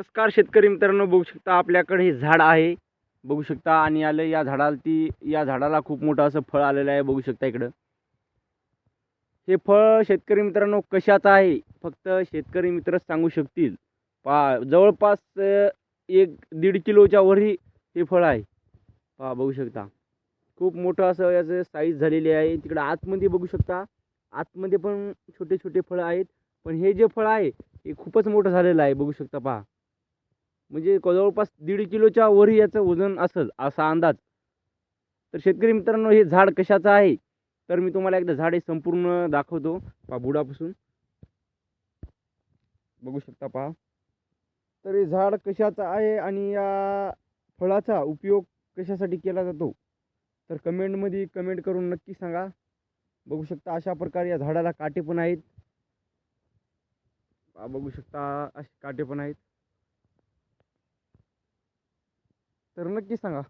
नमस्कार शेतकरी मित्रांनो बघू शकता आपल्याकडे हे झाड आहे. बघू शकता आणि आलं या झाडाला ती या झाडाला खूप मोठं असं फळ आलेलं आहे बघू शकता इकडं. हे फळ शेतकरी मित्रांनो कशाचं आहे? फक्त शेतकरी मित्रच सांगू शकतील. पा जवळपास एक दीड किलोच्या वरही हे फळ आहे. पहा बघू शकता. खूप मोठं असं याचं साईज झालेली आहे. तिकडं आतमध्ये बघू शकता. आतमध्ये पण छोटे छोटे फळं आहेत. पण हे जे फळ आहे हे खूपच मोठं झालेलं आहे बघू शकता पहा. म्हणजे जवळपास दीड किलोच्या वरही याचं वजन असेल असा अंदाज. तर शेतकरी मित्रांनो हे झाड कशाचं आहे? तर मी तुम्हाला एकदा झाड हे संपूर्ण दाखवतो. पहा बुडापासून. बघू शकता पहा. तर हे झाड कशाचं आहे आणि या फळाचा उपयोग कशासाठी केला जातो? तर कमेंटमध्ये कमेंट करून नक्की सांगा. बघू शकता अशा प्रकारे या झाडाला काटे पण आहेत. बघू शकता असे काटे पण आहेत. तर नक्की सांगा.